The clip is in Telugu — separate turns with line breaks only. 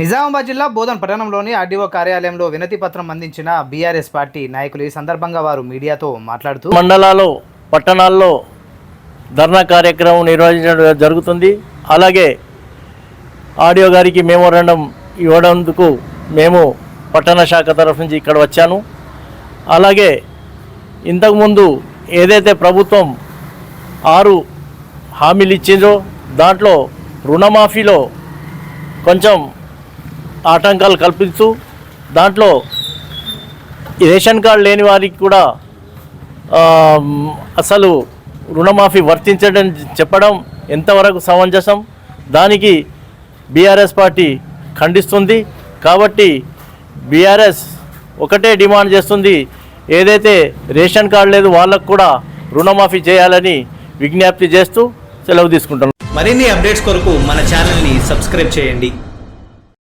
నిజామాబాద్ జిల్లా బోధన్ పట్టణంలోని ఆర్డీఓ కార్యాలయంలో వినతి పత్రం అందించిన బీఆర్ఎస్ పార్టీ నాయకులు ఈ సందర్భంగా వారు మీడియాతో మాట్లాడుతూ
మండలాల్లో పట్టణాల్లో ధర్నా కార్యక్రమం నిర్వహించడం జరుగుతుంది. అలాగే ఆడియో గారికి మెమోరాండం ఇవ్వడందుకు మేము పట్టణ శాఖ తరఫు నుంచి ఇక్కడ వచ్చాను. అలాగే ఇంతకుముందు ఏదైతే ప్రభుత్వం ఆరు హామీలు ఇచ్చిందో దాంట్లో రుణమాఫీలో కొంచెం ఆటంకాలు కల్పిస్తూ దాంట్లో రేషన్ కార్డు లేని వారికి కూడా అసలు రుణమాఫీ వర్తించడం చెప్పడం ఎంతవరకు సమంజసం? దానికి బీఆర్ఎస్ పార్టీ ఖండిస్తుంది. కాబట్టి బీఆర్ఎస్ ఒకటే డిమాండ్ చేస్తుంది. ఏదైతే రేషన్ కార్డు లేదు వాళ్ళకు కూడా రుణమాఫీ చేయాలని విజ్ఞప్తి చేస్తూ సెలవు తీసుకుంటున్నాం.
మరిన్ని అప్డేట్స్ కొరకు మన ఛానల్ని సబ్స్క్రైబ్ చేయండి.